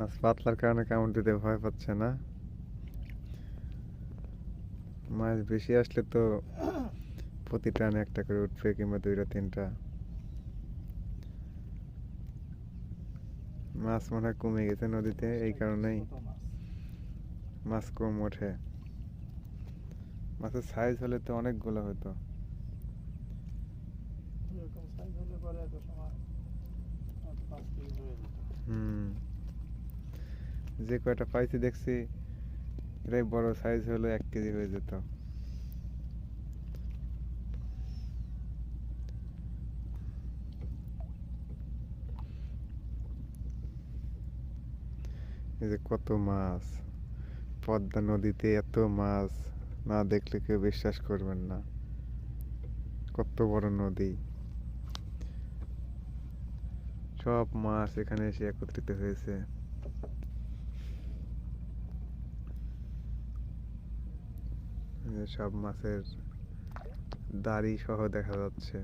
মাছ পাতলার কারণে কামড় দিতে ভয় পাচ্ছে না। মাছ বেশি আসলে তো প্রতি টানে একটা করে উঠবে কিংবা দুইটা তিনটা। মাছ মনে হয় কমে গেছে নদীতে এই কারণেই মাছ। কম ওঠে। মাছের সাইজ হলে তো অনেকগুলো হতো। এরকম size হলে পরে এত সময় আর পাঁচ কেজি হয়ে যেত। হুম যে কয়টা পাইছি দেখছি, এটাই বড় সাইজ হলে এক কেজি হয়ে যেত। এই যে কত মাছ, পদ্মা নদীতে এত মাছ, না দেখলে কেউ বিশ্বাস করবেন না। কত বড় নদী। সব মাছ এখানে এসে একত্রিত হয়েছে এই যে সব মাছের দাড়ি সহ দেখা যাচ্ছে।